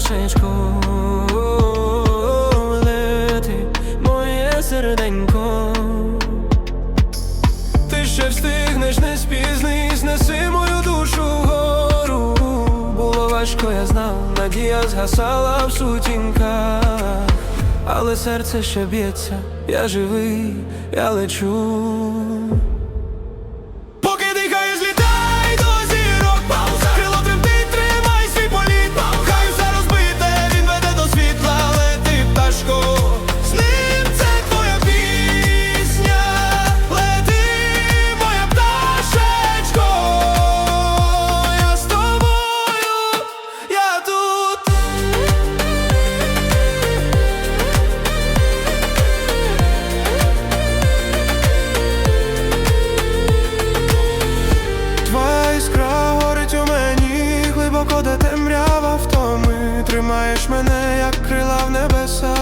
пташечко, лети, моє серденько. Ти ще встигнеш, не спізнись, неси мою душу вгору. Було важко, я знав, надія згасала в сутінках, але серце ще б'ється, я живий, я лечу. Темрява втоми Тримаєш мене, як крила в небеса.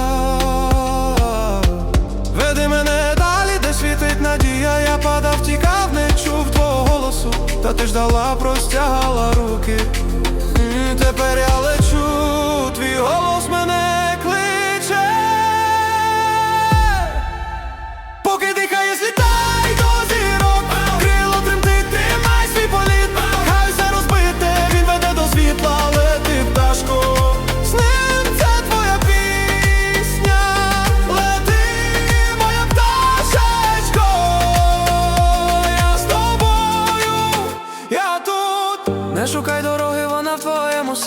Веди мене далі, де світить надія, я падав, тікав, не чув твого голосу, та ти ж дала, простягала руки. Тепер я лечу, твій голос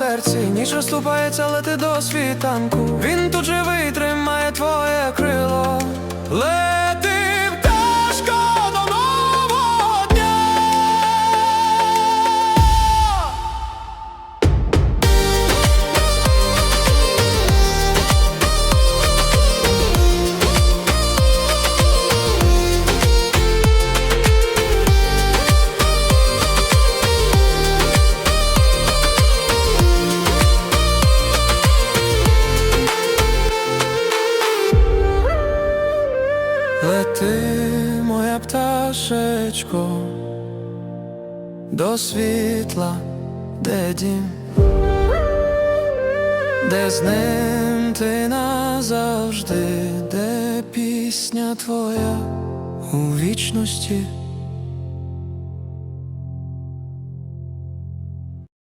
серці. Ніч розступається, лети до світанку Він тут живий, тримає твоє крило. Лети, Лети, моя пташечко, до світла, де дім, де з ним ти назавжди, де пісня твоя у вічності.